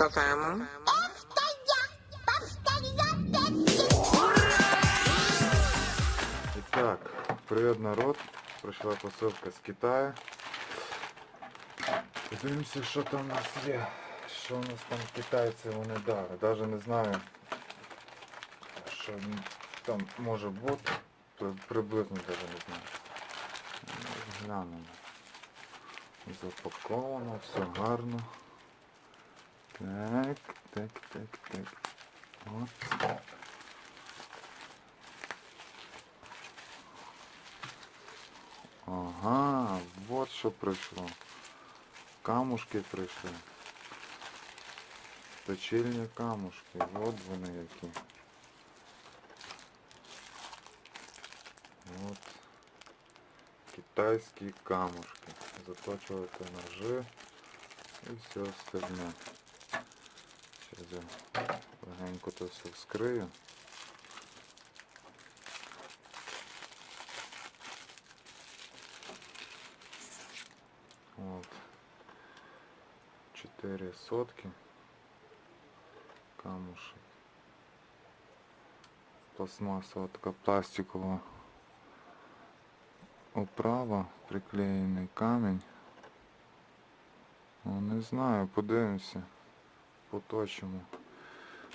Повторяю, Итак, привет, народ. Прийшла посилка з Китаю. Подивимося, що там у нас є. Що у нас там китайці вони дали. Даже не знаю, що там може бути. Приблизно даже не знаю. Глянемо. Запаковано, все гарно. Так, так, так, так. От. Ага, вот що прийшло. Камушки прийшли. Точильні камушки. От вони які. От. Китайські камушки. Заточувати ножи і все остальне. Сейчас я легенько то все вскрию. Вот. Четыре сотки. Камушек. Пластмассовая така пластикова оправа, приклеєний камінь. Ну, не знаю, подивимося. Поточимо.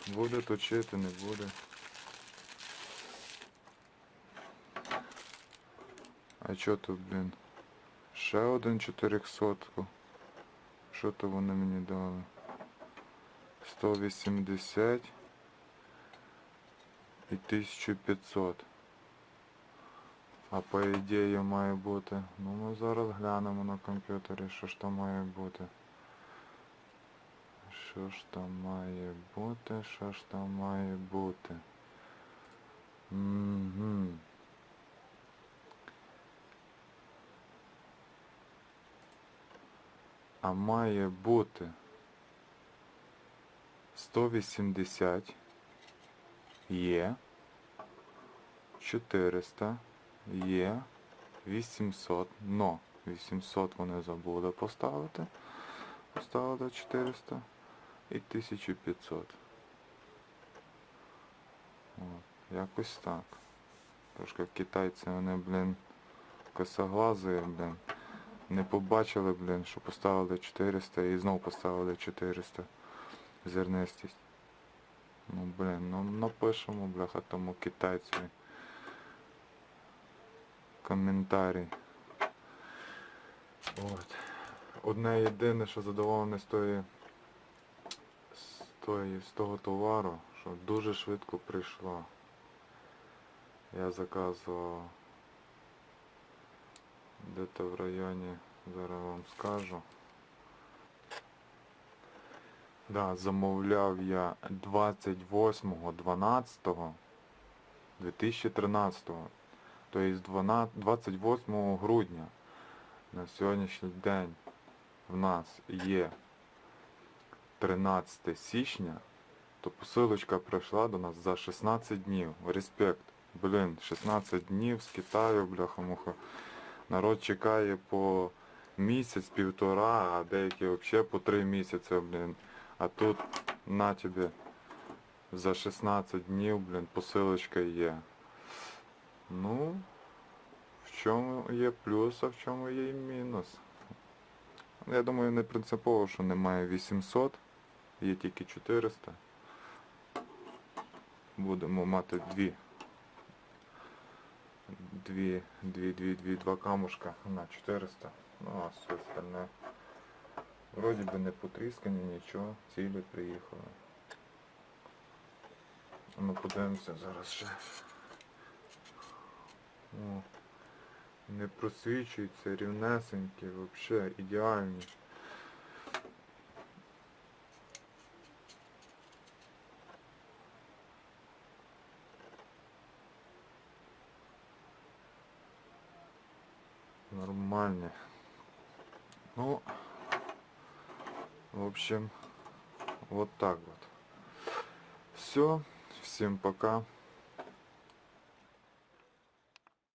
Буде точити, не буде. А чо тут, блін? Ще один 400. Що то вони мені дали? 180 і 1500. А по ідеї має бути. Ну ми зараз глянемо на комп'ютері, що ж там має бути. Що ж там має бути, що ж там має бути. Угу. А має бути 180 є 400 є 800 но 800 вони забули поставити поставили 400 і 1500 От, якось так трошки китайці вони блін косоглазі блін не побачили, блін, що поставили 400 і знов поставили 400 зернистість. Ну, блін, ну напишемо, бляха, тому китайцеві коментарі. От. Одне єдине, що задоволений з тої, тої, з того товару, що дуже швидко прийшло. Я заказував де-то в районі, зараз вам скажу. Да, замовляв я 28.12.2013. Тобто 12 28 грудня на сьогоднішній день в нас є 13 січня, то посилочка прийшла до нас за 16 днів. Респект. Блін, 16 днів з Китаю, бляха-муха. Народ чекає по місяць, півтора, а деякі взагалі по три місяці, блін. А тут на тобі за 16 днів, блін, посилочка є. Ну, в чому є плюс, а в чому є і мінус. Я думаю, не принципово, що немає 800, є тільки 400. Будемо мати дві дві, дві, дві, дві, два камушка на 400. Ну а все остальне. Вроді би не потріскані, нічого, цілі приїхали. Ну подивимося зараз ще. О, не просвічуються, рівнесенькі, взагалі ідеальні. Нормальні. Ну, в общем, вот так вот. Все, всем пока.